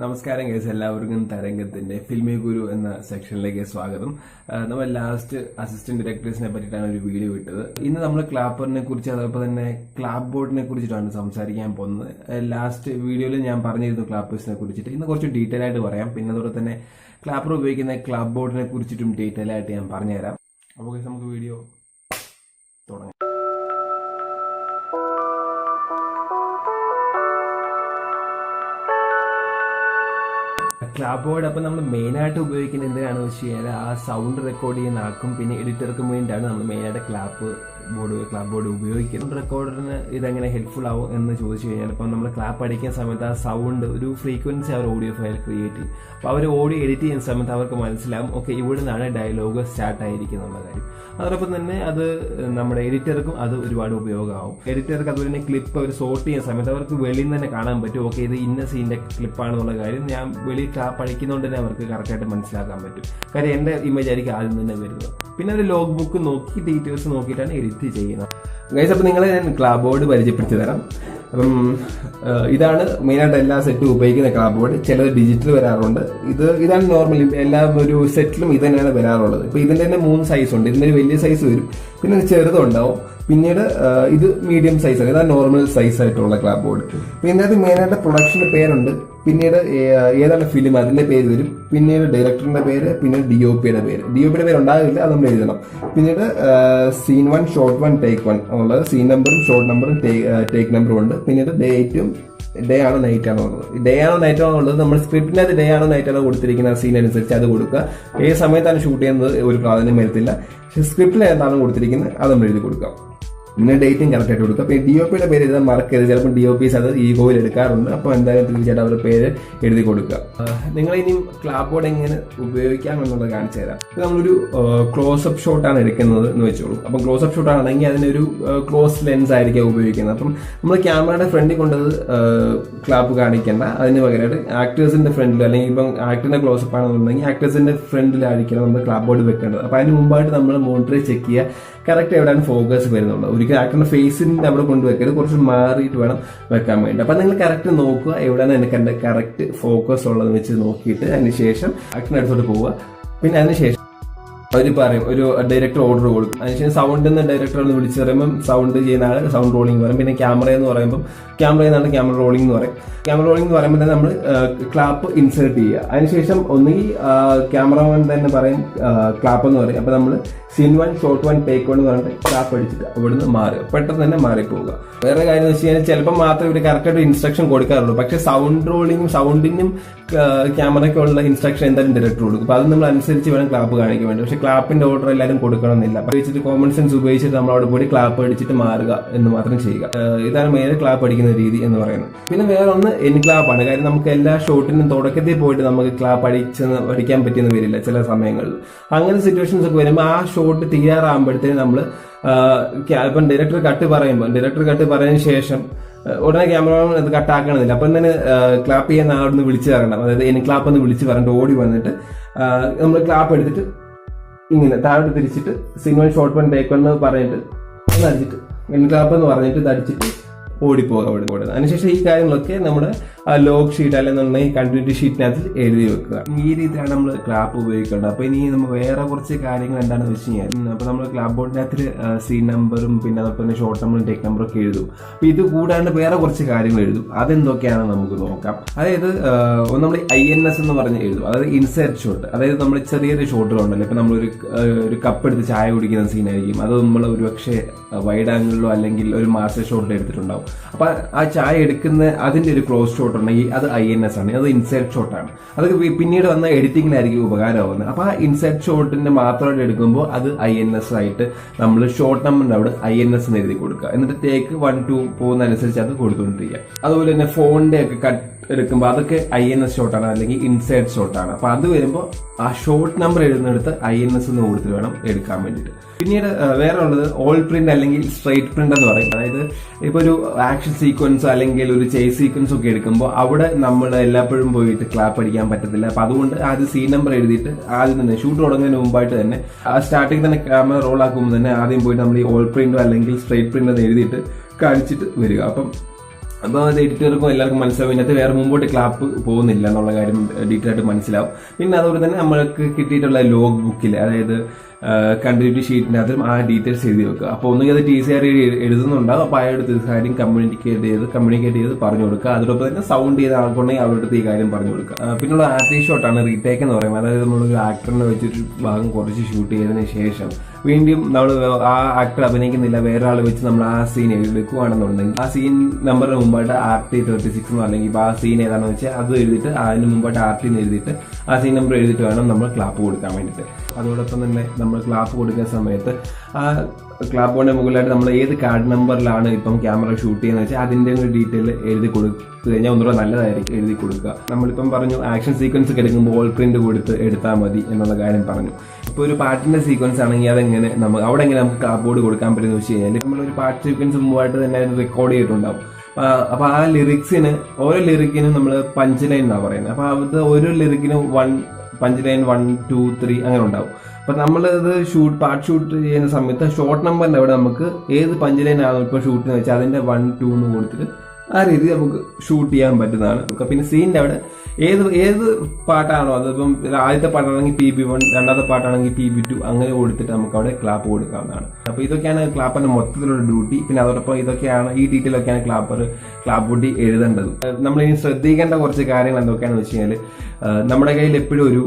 നമസ്കാരം കേസ് എല്ലാവർക്കും തരംഗത്തിന്റെ ഫിൽമി ഗുരു എന്ന സെക്ഷനിലേക്ക് സ്വാഗതം. നമ്മൾ ലാസ്റ്റ് അസിസ്റ്റന്റ് ഡയറക്ടേഴ്സിനെ പറ്റിയിട്ടാണ് ഒരു വീഡിയോ ഇട്ടത്. ഇന്ന് നമ്മൾ ക്ലാപ്പറിനെ കുറിച്ച് അതോടൊപ്പം തന്നെ ക്ലാപ്പ് ബോർഡിനെ കുറിച്ചിട്ടാണ് സംസാരിക്കാൻ പോകുന്നത്. ലാസ്റ്റ് വീഡിയോയിൽ ഞാൻ പറഞ്ഞിരുന്നു ക്ലാപ്പേഴ്സിനെ കുറിച്ചിട്ട്. ഇന്ന് കുറച്ച് ഡീറ്റെയിൽ ആയിട്ട് പറയാം. പിന്നെ അതോടെ തന്നെ ക്ലാപ്പർ ഉപയോഗിക്കുന്ന ക്ലാപ്പ് ബോർഡിനെ കുറിച്ചിട്ടും ഡീറ്റെയിൽ ആയിട്ട് ഞാൻ പറഞ്ഞുതരാം. അപ്പോൾ നമുക്ക് വീഡിയോ തുടങ്ങാം. ക്ലാബ് ബോർഡ് അപ്പം നമ്മൾ മെയിനായിട്ട് ഉപയോഗിക്കുന്നത് എന്തിനാണെന്ന് വെച്ച് കഴിഞ്ഞാൽ ആ സൗണ്ട് റെക്കോർഡ് ചെയ്യുന്ന ആൾക്കും പിന്നെ എഡിറ്റർക്കും വേണ്ടിയിട്ടാണ് നമ്മൾ മെയിനായിട്ട് ക്ലാപ്പ് ബോർഡ് ക്ലാബ് ബോർഡ് ഉപയോഗിക്കുന്നത് റെക്കോർഡറിന് ഇതെങ്ങനെ ഹെൽപ്ഫുൾ ആവും എന്ന് ചോദിച്ചു കഴിഞ്ഞാൽ ഇപ്പം നമ്മൾ ക്ലാപ്പ് അടിക്കുന്ന സമയത്ത് ആ സൗണ്ട് ഒരു ഫ്രീക്വൻസി അവർ ഓഡിയോ ഫയൽ ക്രിയേറ്റ് ചെയ്യും. അപ്പോൾ അവർ ഓഡിയോ എഡിറ്റ് ചെയ്യുന്ന സമയത്ത് അവർക്ക് മനസ്സിലാവും ഓക്കെ ഇവിടെ നിന്നാണ് ഡയലോഗ് സ്റ്റാർട്ട് ആയിരിക്കുന്നുള്ള കാര്യം. അതോടൊപ്പം തന്നെ അത് നമ്മുടെ എഡിറ്റർക്കും അത് ഒരുപാട് ഉപയോഗമാവും. എഡിറ്റർക്ക് അതുപോലെ തന്നെ ക്ലിപ്പ് അവർ സോർട്ട് ചെയ്യുന്ന സമയത്ത് അവർക്ക് വെളിയിൽ നിന്ന് തന്നെ കാണാൻ പറ്റും ഓക്കെ ഇത് ഇന്ന സീന്റെ ക്ലിപ്പാണെന്നുള്ള കാര്യം. ഞാൻ വെളിയിൽ പഠിക്കുന്നതുകൊണ്ട് തന്നെ അവർക്ക് കറക്റ്റായിട്ട് മനസ്സിലാക്കാൻ പറ്റും. കാര്യം എന്റെ ഇമേജ് ആയിരിക്കും ആദ്യം തന്നെ വരുന്നത്. പിന്നെ ഒരു ലോഗ് ബുക്ക് നോക്കി ഡീറ്റെയിൽസ് നോക്കിയിട്ടാണ് എഡിറ്റ് ചെയ്യുന്നത്. ഗൈസ് അപ്പോൾ നിങ്ങളെ ഞാൻ ക്ലാബ് ബോർഡ് പരിചയപ്പെടുത്തി തരാം. അപ്പം ഇതാണ് മെയിനായിട്ട് എല്ലാ സെറ്റും ഉപയോഗിക്കുന്ന ക്ലാബ് ബോർഡ് ചിലത് ഡിജിറ്റൽ വരാറുണ്ട്. ഇത് ഇതാണ് നോർമൽ എല്ലാ ഒരു സെറ്റിലും ഇത് തന്നെയാണ് വരാറുള്ളത്. ഇപ്പം ഇതിന്റെ തന്നെ മൂന്ന് സൈസ് ഉണ്ട്. ഇതിന്റെ വലിയ സൈസ് വരും. പിന്നെ ചെറുതുണ്ടാവും. പിന്നീട് ഇത് മീഡിയം സൈസ് ആണ്. ഇതാണ് നോർമൽ സൈസ് ആയിട്ടുള്ള ക്ലാബ് ബോർഡ് പിന്നെ മെയിൻ ആയിട്ട് പ്രൊഡക്ഷന്റെ പേരുണ്ട്. പിന്നീട് ഏതാണ് ഫിലിം അതിന്റെ പേര് വരും. പിന്നീട് ഡയറക്ടറിന്റെ പേര് പിന്നീട് ഡി ഒ പിയുടെ പേര്. ഡി ഒ പിയുടെ പേര് ഉണ്ടാകില്ല അത് നമ്മൾ എഴുതണം. പിന്നീട് scene one shot one take one ഉള്ളത് സീൻ നമ്പറും ഷോർട്ട് നമ്പറും ടേക്ക് നമ്പറും ഉണ്ട്. പിന്നീട് ഡേറ്റും ഡേ ആണോ നൈറ്റ് ആണോ ഉള്ളത്. ഡേ ആണോ നൈറ്റ് ആണോ ഉള്ളത് നമ്മൾ സ്ക്രിപ്റ്റിനകത്ത് ഡേ ആണോ നൈറ്റ് ആണോ കൊടുത്തിരിക്കുന്ന സീൻ അനുസരിച്ച് അത് കൊടുക്കുക. ഏത് സമയത്താണ് ഷൂട്ട് ചെയ്യുന്നത് ഒരു പ്രാധാന്യം വരത്തില്ല. സ്ക്രിപ്റ്റിൽ ഏതാണ് കൊടുത്തിരിക്കുന്നത്? അത് എഴുതി കൊടുക്കാം. പിന്നെ ഡേറ്റും കറക്റ്റ് ആയിട്ട് കൊടുക്കുക. പിന്നെ ഡി ഒ പിയുടെ പേര് എഴുതാൻ മറക്കരുത് ചിലപ്പോൾ ഡി ഒ പിസ് അത് ഈഗോയിൽ എടുക്കാറുണ്ട്. അപ്പോൾ എന്തായാലും തീർച്ചയായിട്ടും അവരുടെ പേര് എഴുതി കൊടുക്കുക. നിങ്ങൾ ഇനിയും ക്ലാബ് ബോർഡ് എങ്ങനെ ഉപയോഗിക്കാം എന്നുള്ളത് കാണിച്ചു തരാം. ഇത് നമ്മളൊരു ഷോട്ട് ആണ് എടുക്കുന്നത് എന്ന് വെച്ചോളൂ. അപ്പൊ ക്ലോസ് അപ്പ് ഷോട്ട് ആണെങ്കിൽ അതിനൊരു ക്ലോസ് ലെൻസ് ആയിരിക്കും ഉപയോഗിക്കുന്നത്. അപ്പം നമ്മൾ ക്യാമറയുടെ ഫ്രണ്ടിൽ കൊണ്ടത് ക്ലാബ് കാണിക്കേണ്ട. അതിന് പകരമായിട്ട് ആക്ടേഴ്സിന്റെ ഫ്രണ്ടിൽ അല്ലെങ്കിൽ ഇപ്പം ആക്ടറിന്റെ ക്ലോസപ്പ് ആണെന്നുണ്ടെങ്കിൽ ആക്ടേഴ്സിന്റെ ഫ്രണ്ടിലായിരിക്കണം നമ്മൾ ക്ലാബ് ബോർഡ് വെക്കേണ്ടത്. അപ്പം അതിന് മുമ്പായിട്ട് നമ്മൾ മോണിറ്റർ ചെക്ക് ചെയ്യുക. കറക്റ്റ് എവിടെയാണ് ഫോക്കസ് വരുന്നുള്ളത്? ഒരിക്കലും ആക്ടറിന്റെ നമ്മൾ കൊണ്ടുവെക്കരുത് കുറച്ച് മാറിയിട്ട് വേണം വെക്കാൻ വേണ്ടി. അപ്പം നിങ്ങൾ കറക്റ്റ് നോക്കുക. എവിടെയാണ് എനിക്ക് എന്റെ കറക്റ്റ് ഫോക്കസ് ഉള്ളത് വെച്ച് നോക്കിയിട്ട് അതിനുശേഷം ശേഷം ആക്ടറിന്റെ അടുത്തോട്ട് പോവുക. പിന്നെ അതിന് ശേഷം അവർ പറയും ഒരു ഡയറക്ടർ ഓർഡർ കൊടുക്കും. അതിനുശേഷം സൗണ്ട് എന്ന ഡയറക്ടർ ഒന്ന് വിളിച്ച് പറയുമ്പോൾ സൗണ്ട് ചെയ്യുന്ന ആൾ സൗണ്ട് റോളിംഗ് പറയും. പിന്നെ ക്യാമറ എന്ന് പറയുമ്പോൾ ക്യാമറ എന്നാണ് ക്യാമറ റോളിംഗ് എന്ന് പറയും. ക്യാമറ റോളിംഗ് എന്ന് പറയുമ്പോൾ തന്നെ നമ്മൾ ക്ലാപ്പ് ഇൻസേർട്ട് ചെയ്യുക. അതിനുശേഷം ഒന്നുകിൽ ക്യാമറമാൻ തന്നെ പറയും ക്ലാപ്പ് എന്ന് പറയും. അപ്പോൾ നമ്മൾ scene one shot one take one എന്ന് പറഞ്ഞിട്ട് ക്ലാപ്പ് അടിച്ചിട്ട് അവിടുന്ന് മാറുക. പെട്ടെന്ന് തന്നെ മാറിപ്പോവുക. വേറെ കാര്യം എന്ന് വെച്ച് കഴിഞ്ഞാൽ ചിലപ്പോൾ മാത്രമേ ഇവർ കറക്റ്റായിട്ട് ഇൻസ്ട്രക്ഷൻ കൊടുക്കാറുള്ളൂ. പക്ഷേ സൗണ്ട് റോളിങ്ങും സൗണ്ടിനും ക്യാമറയ്ക്കുള്ള ഇൻസ്ട്രക്ഷൻ എന്തായാലും ഡയറക്ടർ കൊടുക്കും. അപ്പോൾ അത് നമ്മൾ അനുസരിച്ച് വേണം ക്ലാപ്പ് കാണിക്കാൻ വേണ്ടി. പക്ഷേ ക്ലാപ്പിന്റെ ഓർഡർ എല്ലാവരും കൊടുക്കണമെന്നില്ല. വെച്ചിട്ട് കോമൺ സെൻസ് ഉപയോഗിച്ചിട്ട് നമ്മൾ അവിടെ പോയി ക്ലാപ്പ് അടിച്ചിട്ട് മാറുക എന്ന് മാത്രം ചെയ്യുക. ഇതാണ് മെയിൻ ക്ലാപ്പ് അടിക്കുന്ന രീതി എന്ന് പറയുന്നത്. പിന്നെ വേറെ ഒന്ന് എൻ ക്ലാപ്പാണ് കാര്യം നമുക്ക് എല്ലാ ഷോട്ടിനും തുടക്കത്തിൽ പോയിട്ട് നമുക്ക് ക്ലാപ്പ് അടിച്ച് അടിക്കാൻ പറ്റിയെന്ന് വരില്ല ചില സമയങ്ങളിൽ. അങ്ങനെ സിറ്റുവേഷൻസ് ഒക്കെ വരുമ്പോൾ ആ ഷോട്ട് തയ്യാറാകുമ്പോഴത്തേക്കും നമ്മൾ ഇപ്പം ഡയറക്ടർ കട്ട് പറയുമ്പോൾ ഡയറക്ടർ കട്ട് പറയുന്ന ശേഷം ഉടനെ ക്യാമറ അത് കട്ടാക്കണമെന്നില്ല അപ്പം തന്നെ ക്ലാപ്പ് ചെയ്യുന്ന ആളൊന്ന് വിളിച്ചു തരണം അതായത് എനി ക്ലാപ്പ് ഒന്ന് വിളിച്ച് പറഞ്ഞിട്ട് ഓടി വന്നിട്ട് നമ്മൾ ക്ലാപ്പ് എടുത്തിട്ട് ഇങ്ങനെ താഴോട്ട് തിരിച്ചിട്ട് സിനിമ ഷോർട്ട് ടേക്ക് വൺ എന്ന് പറഞ്ഞിട്ട് ഒന്ന് അടിച്ചിട്ട് ഇങ്ങനെ ക്ലാപ്പ് എന്ന് പറഞ്ഞിട്ട് ഇത് അടിച്ചിട്ട് ഓടിപ്പോകുക അവിടെ ഓടുന്നത് അതിനുശേഷം ഈ കാര്യങ്ങളൊക്കെ നമ്മുടെ ലോഗ് ഷീറ്റ് അല്ലെന്നുണ്ടെങ്കിൽ കണ്ടിന്യൂറ്റി ഷീറ്റിനകത്ത് എഴുതി വെക്കുക. ഈ രീതിയിലാണ് നമ്മൾ ക്ലാപ്പ് ഉപയോഗിക്കേണ്ടത്. അപ്പോൾ ഇനി നമ്മൾ വേറെ കുറച്ച് കാര്യങ്ങൾ എന്താണെന്ന് വെച്ച് കഴിഞ്ഞാൽ അപ്പോൾ നമ്മൾ ക്ലാപ്പ് ബോർഡിനകത്ത് സീൻ നമ്പറും പിന്നെ അതോടൊപ്പം തന്നെ ഷോർട്ട് നമ്പറും ടേക്ക് നമ്പറും ഒക്കെ എഴുതും. അപ്പോൾ ഇത് കൂടാണ്ട് വേറെ കുറച്ച് കാര്യങ്ങൾ എഴുതും. അതെന്തൊക്കെയാണെന്ന് നമുക്ക് നോക്കാം. അതായത് നമ്മൾ ഐ എൻ എസ് എന്ന് പറഞ്ഞ് എഴുതും. അതായത് ഇൻസൈഡ് ഷോട്ട് അതായത് നമ്മൾ ചെറിയൊരു ഷോട്ടുകളുണ്ടല്ലോ ഇപ്പം നമ്മളൊരു ഒരു കപ്പ് എടുത്ത് ചായ കുടിക്കുന്ന സീനായിരിക്കും അത് നമ്മൾ ഒരു പക്ഷേ വൈഡ് ആംഗിളിലോ അല്ലെങ്കിൽ ഒരു മാസ്റ്റർ ഷോട്ടിൽ എടുത്തിട്ടുണ്ടാവും. അപ്പൊ ആ ചായ എടുക്കുന്ന അതിന്റെ ഒരു ക്ലോസ് ഷോട്ട് ഉണ്ടെങ്കിൽ അത് ഐ എൻ എസ് ആണ്. അത് ഇൻസൈഡ് ഷോട്ടാണ് അത് പിന്നീട് വന്ന എഡിറ്റിങ്ങിനായിരിക്കും ഉപകാരമാവുന്നത്. അപ്പൊ ആ ഇൻസൈഡ് ഷോട്ടിന്റെ മാത്രമായിട്ട് എടുക്കുമ്പോൾ അത് ഐ എൻ എസ് ആയിട്ട് നമ്മൾ ഷോർട്ട് നമ്പറിന്റെ അവിടെ ഐ എൻ എസ് എന്ന് എഴുതി കൊടുക്കുക. എന്നിട്ട് ടേക്ക് വൺ ടു പോകുന്ന അനുസരിച്ച് അത് കൊടുത്തുകൊണ്ടിരിക്കുക അതുപോലെ തന്നെ ഫോണിന്റെ ഒക്കെ കട്ട് എടുക്കുമ്പോൾ അതൊക്കെ ഐ എൻ എസ് ഷോട്ടാണ് അല്ലെങ്കിൽ ഇൻസൈഡ് ഷോട്ടാണ് അപ്പൊ അത് വരുമ്പോൾ ആ ഷോർട്ട് നമ്പർ എഴുതുന്നിടത്ത് ഐ എൻ എസ് എന്ന് കൊടുത്തിട്ട് വേണം എടുക്കാൻ വേണ്ടിയിട്ട്. പിന്നീട് വേറെ ഉള്ളത് ഓൾ പ്രിന്റ് അല്ലെങ്കിൽ സ്ട്രൈറ്റ് പ്രിന്റ് എന്ന് പറയും. അതായത് ഇപ്പൊ ഒരു ആക്ഷൻ സീക്വൻസ് അല്ലെങ്കിൽ ഒരു ചേസ് സീക്വൻസ് ഒക്കെ എടുക്കുമ്പോൾ അവിടെ നമ്മൾ എല്ലാപ്പോഴും പോയിട്ട് ക്ലാപ്പ് അടിക്കാൻ പറ്റത്തില്ല. അപ്പൊ അതുകൊണ്ട് ആദ്യം സീൻ നമ്പർ എഴുതിയിട്ട് ആദ്യം തന്നെ ഷൂട്ട് തുടങ്ങുന്നതിന് മുമ്പായിട്ട് തന്നെ ആ സ്റ്റാർട്ടിങ് തന്നെ ക്യാമറ റോൾ ആക്കുമ്പോൾ തന്നെ ആദ്യം പോയിട്ട് നമ്മൾ ഈ ഓൾ പ്രിന്റോ അല്ലെങ്കിൽ സ്ട്രൈറ്റ് പ്രിന്റ് എഴുതിയിട്ട് കാണിച്ചിട്ട് വരിക. അപ്പം അപ്പോൾ അത് എഡിറ്റർക്കും എല്ലാവർക്കും മനസ്സിലാവും. ഇതിനകത്ത് വേറെ മുമ്പോട്ട് ക്ലാപ്പ് പോകുന്നില്ല എന്നുള്ള കാര്യം ഡീറ്റെയിൽ ആയിട്ട് മനസ്സിലാവും. പിന്നെ അതുപോലെ തന്നെ നമ്മൾക്ക് കിട്ടിയിട്ടുള്ള ലോഗ് ബുക്കിൽ അതായത് കണ്ടിന്യൂറ്റി ഷീറ്റിന്റെ അകത്തും ആ ഡീറ്റെയിൽസ് എഴുതി വെക്കുക. അപ്പോൾ ഒന്നുകിൽ അത് ടി സി ആർ എഴുതുന്നുണ്ടാകും അപ്പോൾ അയാളുടെ അടുത്ത് കാര്യം കമ്മ്യൂണിക്കേറ്റ് ചെയ്ത് കമ്മ്യൂണിക്കേറ്റ് ചെയ്ത് പറഞ്ഞു കൊടുക്കുക. അതോടൊപ്പം തന്നെ സൗണ്ട് ചെയ്ത ആൾക്കുണ്ടെങ്കിൽ അവരുടെ ഈ കാര്യം പറഞ്ഞു കൊടുക്കുക. പിന്നുള്ള ആർട്ടി ഷോട്ടാണ് റീടേക്ക് എന്ന് പറയുന്നത്. അതായത് നമ്മളൊരു ആക്ടറിനെ വെച്ചിട്ട് ഭാഗം കുറച്ച് ഷൂട്ട് ചെയ്തതിന് ശേഷം വീണ്ടും നമ്മൾ ആ ആക്ടർ അഭിനയിക്കുന്നില്ല. വേറെ ആൾ വെച്ച് നമ്മൾ ആ സീൻ എടുക്കുകയാണെന്നുണ്ടെങ്കിൽ ആ സീൻ നമ്പറിന് മുമ്പായിട്ട് ആർ ടി തേർട്ടി സിക്സ് എന്നോ അല്ലെങ്കിൽ ആ സീൻ ഏതാണെന്ന് വെച്ചാൽ അത് എഴുതിയിട്ട് അതിന് മുമ്പായിട്ട് ആർ ടി എഴുതിയിട്ട് ആ സീൻ നമ്പർ എഴുതിയിട്ട് വേണം നമ്മൾ ക്ലാപ്പ് കൊടുക്കാൻ വേണ്ടിയിട്ട്. അതോടൊപ്പം തന്നെ നമ്മൾ ക്ലാപ്പ് കൊടുക്കുന്ന സമയത്ത് ആ ക്ലാപ്പ് കൊണ്ട് മുകളിലായിട്ട് നമ്മൾ ഏത് കാർഡ് നമ്പറിലാണ് ഇപ്പം ക്യാമറ ഷൂട്ട് ചെയ്യുന്നത് വെച്ചാൽ അതിന്റെ ഒരു ഡീറ്റെയിൽ എഴുതി കൊടുത്തു കഴിഞ്ഞാൽ ഒന്നുകൂടെ നല്ലതായിരിക്കും എഴുതി കൊടുക്കുക. നമ്മളിപ്പം പറഞ്ഞു ആക്ഷൻ സീക്വൻസ് കിടക്കുമ്പോൾ ഓൾ പ്രിന്റ് കൊടുത്ത് എടുത്താൽ മതി എന്നുള്ള കാര്യം പറഞ്ഞു. ഇപ്പോൾ ഒരു പാട്ടിന്റെ സീക്വൻസ് ആണെങ്കിൽ അതെങ്ങനെ നമുക്ക് അവിടെ എങ്ങനെ നമുക്ക് ക്ലാപ്പ് ബോർഡ് കൊടുക്കാൻ പറ്റുമെന്ന് വെച്ച് കഴിഞ്ഞാൽ നമ്മളൊരു പാട്ട് സീക്വൻസ് മുമ്പായിട്ട് തന്നെ റെക്കോർഡ് ചെയ്തിട്ടുണ്ടാവും. അപ്പൊ ആ ലിറിക്സിന് ഓരോ ലിറിക്കിനും നമ്മൾ പഞ്ച് ലൈൻ എന്നാണ് പറയുന്നത് അപ്പൊ അത് ഓരോ ലിറിക്കിനും one punch line one two three അങ്ങനെ ഉണ്ടാവും. അപ്പൊ നമ്മൾ ഇത് ഷൂട്ട് പാർട്ട് ഷൂട്ട് ചെയ്യുന്ന സമയത്ത് ഷോർട്ട് നമ്പറിന്റെ അവിടെ നമുക്ക് ഏത് പഞ്ച് ലൈൻ ആണോ ഇപ്പൊ ഷൂട്ട് എന്ന് വെച്ചാൽ അതിന്റെ വൺ ടു എന്ന് കൊടുത്തിട്ട് ആ രീതി നമുക്ക് ഷൂട്ട് ചെയ്യാൻ പറ്റുന്നതാണ്. നമുക്ക് പിന്നെ സീനിന്റെ അവിടെ ഏത് ഏത് പാട്ടാണോ അതിപ്പം ആദ്യത്തെ പാട്ടാണെങ്കിൽ പി ബി വൺ രണ്ടാമത്തെ പാട്ടാണെങ്കിൽ പി ബി ടു അങ്ങനെ കൊടുത്തിട്ട് നമുക്ക് അവിടെ ക്ലാപ്പ് കൊടുക്കാവുന്നതാണ്. അപ്പൊ ഇതൊക്കെയാണ് ക്ലാപ്പറിന്റെ മൊത്തത്തിലുള്ള ഡ്യൂട്ടി പിന്നെ അതോടൊപ്പം ഇതൊക്കെയാണ് ഈ ഡീറ്റെയിൽ ഒക്കെയാണ് ക്ലാപ്പർ ക്ലാപ്പ് ഡ്യൂട്ടി എഴുതേണ്ടത്. നമ്മൾ ഇനി ശ്രദ്ധിക്കേണ്ട കുറച്ച് കാര്യങ്ങൾ എന്തൊക്കെയാണെന്ന് വെച്ച് കഴിഞ്ഞാൽ നമ്മുടെ കയ്യിൽ എപ്പോഴും ഒരു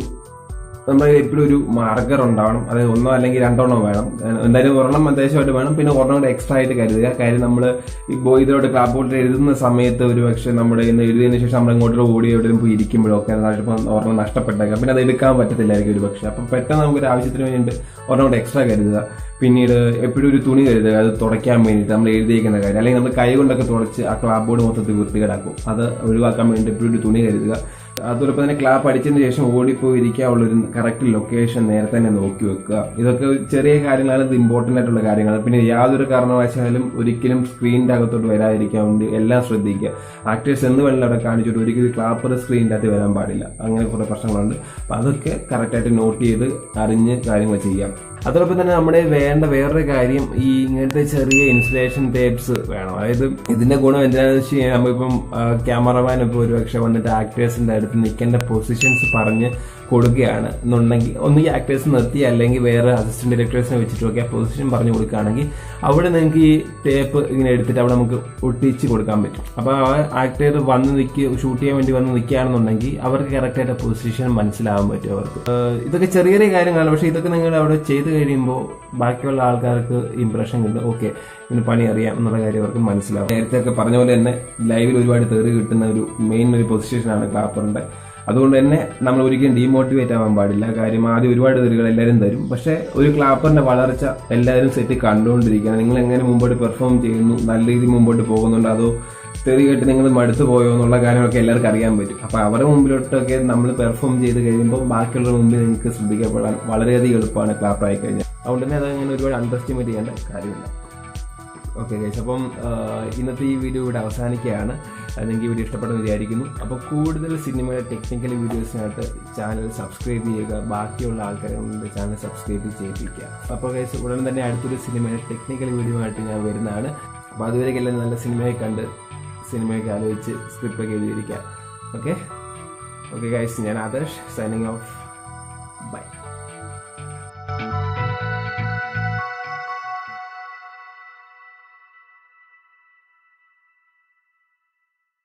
കയ്യിൽ എപ്പോഴും ഒരു മാർക്കർ ഉണ്ടാവണം. അതായത് ഒന്നോ അല്ലെങ്കിൽ രണ്ടെണ്ണോ വേണം. എന്തായാലും ഒരെണ്ണം അത്യാവശ്യമായിട്ട് വേണം. പിന്നെ ഒരെണ്ണം കൂടെ എക്സ്ട്രാ ആയിട്ട് കരുതുക. കാര്യം നമ്മൾ ഇപ്പോൾ ഇതിലോട്ട് ക്ലാപ്പ് എഴുതുന്ന സമയത്ത് ഒരു പക്ഷേ നമ്മുടെ ഇന്ന് എഴുതിയതിനു ശേഷം നമ്മൾ ഇങ്ങോട്ട് ഓടി എവിടെയും പോയി ഇരിക്കുമ്പോഴൊക്കെ ചിലപ്പോൾ ഒരെണ്ണം നഷ്ടപ്പെട്ടേക്കാം. പിന്നെ അത് എടുക്കാൻ പറ്റത്തില്ലായിരിക്കും ഒരു പക്ഷേ. അപ്പം പെട്ടെന്ന് നമുക്കൊരു ആവശ്യത്തിന് വേണ്ടിയിട്ട് ഒരെണ്ണം കൂടെ എക്സ്ട്രാ കരുതുക. പിന്നീട് എപ്പോഴും ഒരു തുണി കരുതുക. അത് തുടയ്ക്കാൻ വേണ്ടിയിട്ട് നമ്മൾ എഴുതിയേക്കുന്ന കാര്യം. അല്ലെങ്കിൽ നമ്മൾ കൈ കൊണ്ടൊക്കെ തുടച്ച് ആ ക്ലാപ്പ് ബോർഡ് മൊത്തത്തിൽ വൃത്തികേടാക്കും അത് ഒഴിവാക്കാൻ വേണ്ടി എപ്പോഴും ഒരു തുണി കരുതുക. അതോടൊപ്പം തന്നെ ക്ലാപ്പ് അടിച്ചതിന് ശേഷം ഓടിപ്പോയി ഇരിക്കാനുള്ള ഒരു കറക്റ്റ് ലൊക്കേഷൻ നേരത്തെ തന്നെ നോക്കി വെക്കുക. ഇതൊക്കെ ചെറിയ കാര്യങ്ങളാണ് ഇത് ഇമ്പോർട്ടന്റ് ആയിട്ടുള്ള കാര്യങ്ങൾ പിന്നെ യാതൊരു കാരണവശാലും ഒരിക്കലും സ്ക്രീനിന്റെ അകത്തോട്ട് വരാതിരിക്കാൻ വേണ്ടി എല്ലാം ശ്രദ്ധിക്കുക. ആക്ടേഴ്സ് എന്ന് വേണമെങ്കിൽ അവിടെ കാണിച്ചിട്ട് ഒരിക്കലും ക്ലാപ്പർ സ്ക്രീനിന്റെ അകത്ത് വരാൻ പാടില്ല. അങ്ങനെ കുറേ പ്രശ്നങ്ങളുണ്ട്. അപ്പം അതൊക്കെ കറക്റ്റായിട്ട് നോട്ട് ചെയ്ത് അറിഞ്ഞ് കാര്യങ്ങൾ ചെയ്യാം. അതോടൊപ്പം തന്നെ നമ്മുടെ വേണ്ട വേറൊരു കാര്യം ഈ ഇങ്ങനത്തെ ചെറിയ ഇൻസ്റ്റലേഷൻ ടേപ്സ് വേണം. അതായത് ഇതിന്റെ ഗുണം എന്താണെന്ന് വെച്ച് കഴിഞ്ഞാൽ നമ്മളിപ്പം ക്യാമറമാൻ ഇപ്പോൾ ഒരു പക്ഷെ വന്നിട്ട് ആക്ടേഴ്സിന്റെ അടുത്ത് നിൽക്കേണ്ട പൊസിഷൻസ് പറഞ്ഞ് കൊടുക്കുകയാണ്. എന്നുണ്ടെങ്കിൽ ഒന്നുകിൽ ആക്ടേഴ്സ് നിർത്തി അല്ലെങ്കിൽ വേറെ അസിസ്റ്റന്റ് ഡയറക്ടേഴ്സിനെ വെച്ചിട്ടൊക്കെ പൊസിഷൻ പറഞ്ഞു കൊടുക്കുകയാണെങ്കിൽ അവിടെ നിങ്ങൾക്ക് ഈ ടേപ്പ് ഇങ്ങനെ എടുത്തിട്ട് അവിടെ നമുക്ക് ഒട്ടിച്ച് കൊടുക്കാൻ പറ്റും. അപ്പോൾ ആ ആക്ടർ വന്ന് നിൽക്കുക ഷൂട്ട് ചെയ്യാൻ വേണ്ടി വന്ന് നിൽക്കുകയാണെന്നുണ്ടെങ്കിൽ അവർക്ക് കറക്റ്റായിട്ട് പൊസിഷൻ മനസ്സിലാവാൻ പറ്റും അവർക്ക്. ഇതൊക്കെ ചെറിയ ചെറിയ കാര്യങ്ങളാണ്. പക്ഷേ ഇതൊക്കെ നിങ്ങൾ അവിടെ ചെയ്ത് കഴിയുമ്പോൾ ബാക്കിയുള്ള ആൾക്കാർക്ക് ഇമ്പ്രഷൻ കിട്ടും. ഓക്കെ ഇതിന് പണി അറിയാം എന്നുള്ള കാര്യം അവർക്ക് മനസ്സിലാവും. നേരത്തെ ഒക്കെ പറഞ്ഞ പോലെ തന്നെ ലൈവിൽ ഒരുപാട് തെറി കിട്ടുന്ന ഒരു മെയിൻ ഒരു പൊസിഷനാണ് ക്ലാപ്പറിന്റെ അതുകൊണ്ട് തന്നെ നമ്മൾ ഒരിക്കലും ഡീമോട്ടിവേറ്റ് ആവാൻ പാടില്ല. കാര്യം ആദ്യം ഒരുപാട് തെറികൾ എല്ലാവരും തരും. പക്ഷേ ഒരു ക്ലാപ്പറിന്റെ വളർച്ച എല്ലാവരും സെറ്റ് കണ്ടുകൊണ്ടിരിക്കുകയാണ്. നിങ്ങൾ എങ്ങനെ മുമ്പോട്ട് പെർഫോം ചെയ്യുന്നു? നല്ല രീതിയിൽ മുമ്പോട്ട് പോകുന്നുണ്ട്? അതോ തെറി കേട്ട് നിങ്ങൾ മടുത്തു പോയോ എന്നുള്ള കാര്യങ്ങളൊക്കെ എല്ലാവർക്കും അറിയാൻ പറ്റും. അപ്പൊ അവരുടെ മുമ്പിലോട്ടൊക്കെ നമ്മൾ പെർഫോം ചെയ്ത് കഴിയുമ്പോൾ ബാക്കിയുള്ളവരുടെ മുമ്പിൽ നിങ്ങൾക്ക് ശ്രദ്ധിക്കപ്പെടാൻ വളരെയധികം എളുപ്പമാണ് ക്ലാപ്പ് ആയി കഴിഞ്ഞാൽ. അതുകൊണ്ട് തന്നെ അതങ്ങനെ ഒരുപാട് അണ്ടർസ്റ്റിമേറ്റ് ചെയ്യേണ്ട കാര്യമില്ല. ഓക്കെ ഗൈസ് അപ്പം ഇന്നത്തെ ഈ വീഡിയോ ഇവിടെ അവസാനിക്കുകയാണ്. നിങ്ങൾക്ക് ഈ വീഡിയോ ഇഷ്ടപ്പെട്ടെന്ന് വിചാരിക്കുന്നു. അപ്പോൾ കൂടുതൽ സിനിമയുടെ ടെക്നിക്കൽ വീഡിയോസിനായിട്ട് ചാനൽ സബ്സ്ക്രൈബ് ചെയ്യുക. ബാക്കിയുള്ള ആൾക്കാരെ കൊണ്ട് ചാനൽ സബ്സ്ക്രൈബ് ചെയ്യിപ്പിക്കുക. അപ്പോൾ ഗൈസ് ഉടൻ തന്നെ അടുത്തൊരു സിനിമയുടെ ടെക്നിക്കൽ വീഡിയോ ആയിട്ട് ഞാൻ വരുന്നതാണ്. അപ്പോൾ അതുവരെയൊക്കെ എല്ലാം നല്ല സിനിമയെ കണ്ട് സിനിമയൊക്കെ ആലോചിച്ച് സ്ക്രിപ്റ്റൊക്കെ എഴുതിയിരിക്കുക. ഓക്കെ ഓക്കെ ഗൈസ് ഞാൻ ആദർശ് സൈനിങ് ഓഫ്